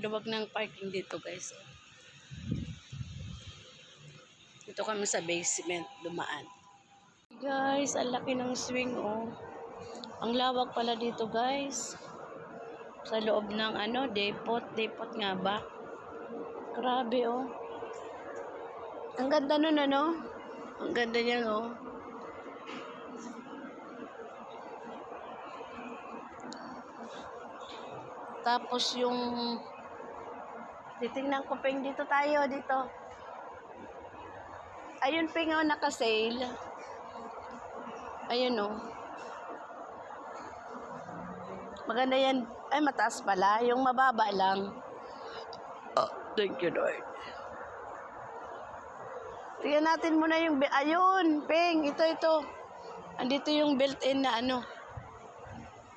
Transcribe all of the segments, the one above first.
luwag ng parking dito guys. Dito kami sa basement dumaan. Guys, ang laki ng swing oh. Ang lawak pala dito guys. Sa loob ng ano, depot. Depot nga ba? Grabe oh. Ang ganda nun ano. Ang ganda niyan oh. Tapos yung titingnan ko ping dito tayo dito. Ayun ping oh, naka-sale. Ayun oh. Maganda yan. Ay, mataas pala. Yung mababa lang. Oh, thank you, Lord. Tingnan natin muna yung... Ayun, Ping. Ito, ito. Andito yung built-in na ano.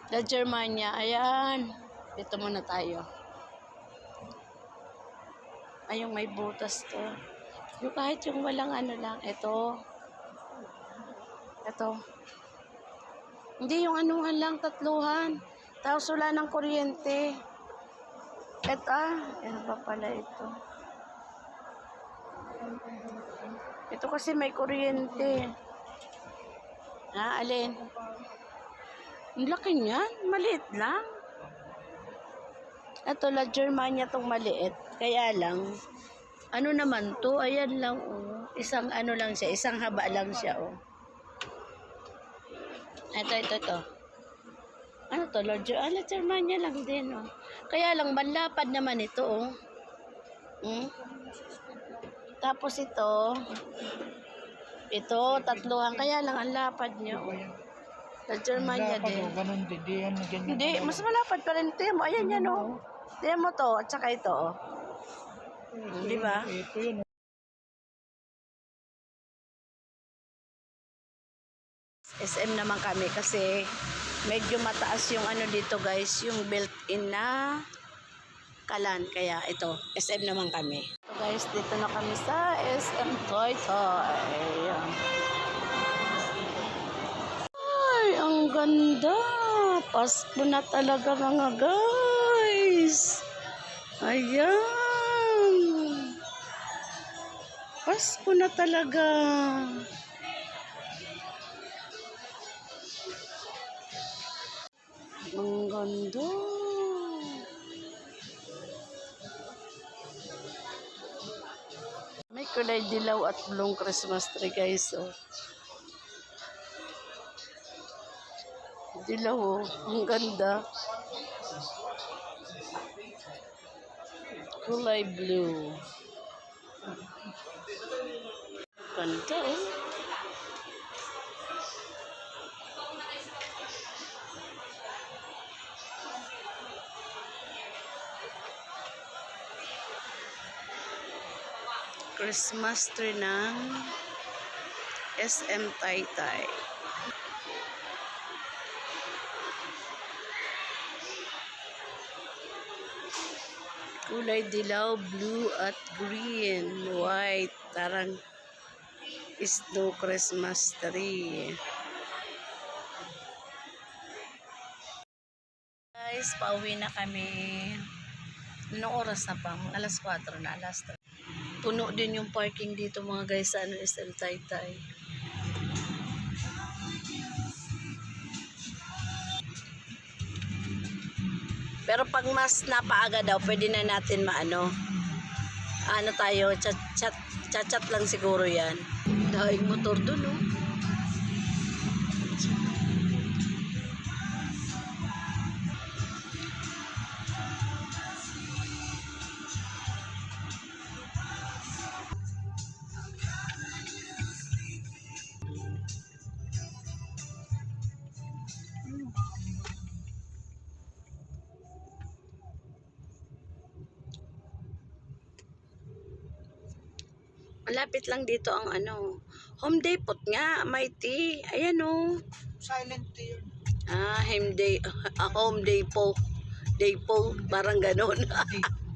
La Germania. Ayan. Dito muna tayo. Ay, yung may butas to. Yung kahit yung walang ano lang. Ito. Ito. Hindi yung anuhan lang, tatluhan. Tapos wala ng kuryente. Eto ah, ano ba pala ito? Ito kasi may kuryente. Ah, alin? Ang laki niyan, maliit lang. Ito, La Germania tong maliit. Kaya lang, ano naman to? Ayan lang, oh. Isang ano lang siya, isang haba lang siya, oh. Ito, ito, ito. Ano to, Lord? Ah, La Germania lang din, oh. Kaya lang, manlapad naman ito, oh. Hmm? Tapos ito, ito, tatluhan. Kaya lang, ang lapad niya, oh. La Germania Dapat din. ganun din. Di yan, ganyan. Hindi, mas malapad pa rin. Ito mo, ayan yan, oh. Tingnan mo to, at saka ito, oh. Ito Di ba? Ito yun. SM naman kami kasi medyo mataas yung ano dito guys, yung built-in na kalan. Kaya ito, SM naman kami. So guys, dito na kami sa SM Toy Toy. Ay, ang ganda. Pasko na talaga mga guys. Ayan. Pasko na talaga. Ang ganda. May kulay dilaw at blue Christmas tree guys. Oh. Dilaw oh. Ang ganda. Kulay blue. Ganda oh. Christmas tree ng SM Taytay. Kulay dilaw, blue at green, white, tarang snow Christmas tree. Guys, pauwi na kami. Anong oras na pa? Alas 4 na, alas 3. Puno din yung parking dito mga guys sa ano, SM Taytay. Pero pag mas napaaga daw, pwede na natin maano. Ano tayo, chat chat chat, chat lang siguro 'yan. Daing motor doon, no. Malapit lang dito ang ano, Home Depot nga, mighty. Ayan oh. Silent yun. Ah, Home Day, ah, Home Depot. Depot, parang ganon.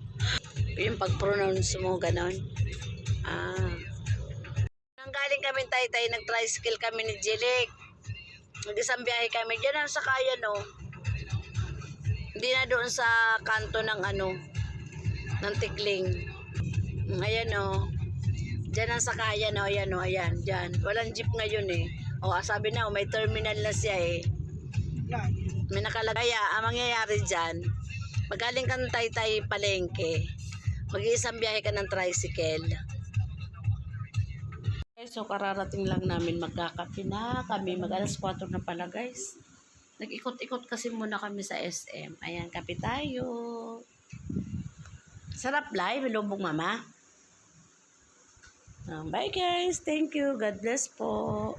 yung pag-pronounce mo, ganon. Ah. Nang galing kami tay-tay, nag-tricycle kami ni Jilik. Nag-isang biyahe kami. Diyan lang sa kaya, no? Hindi na doon sa kanto ng ano, ng Tikling. Ayan o. Diyan ang sakayan o. Ayan o. Ayan. Diyan. Walang jeep ngayon eh. O sabi na, oh, may terminal na siya eh. May nakalagay. ah, Ang mangyayari dyan, magaling kang taytay palengke. Mag-iisang biyahe ka ng tricycle. Okay, so kararating lang namin magkakape na kami. Mag alas 4 na pala guys. Nag-ikot-ikot kasi muna kami sa SM. Ayan, kape tayo. Sarap live, lubong mama. Ah, Bye guys. Thank you. God bless po.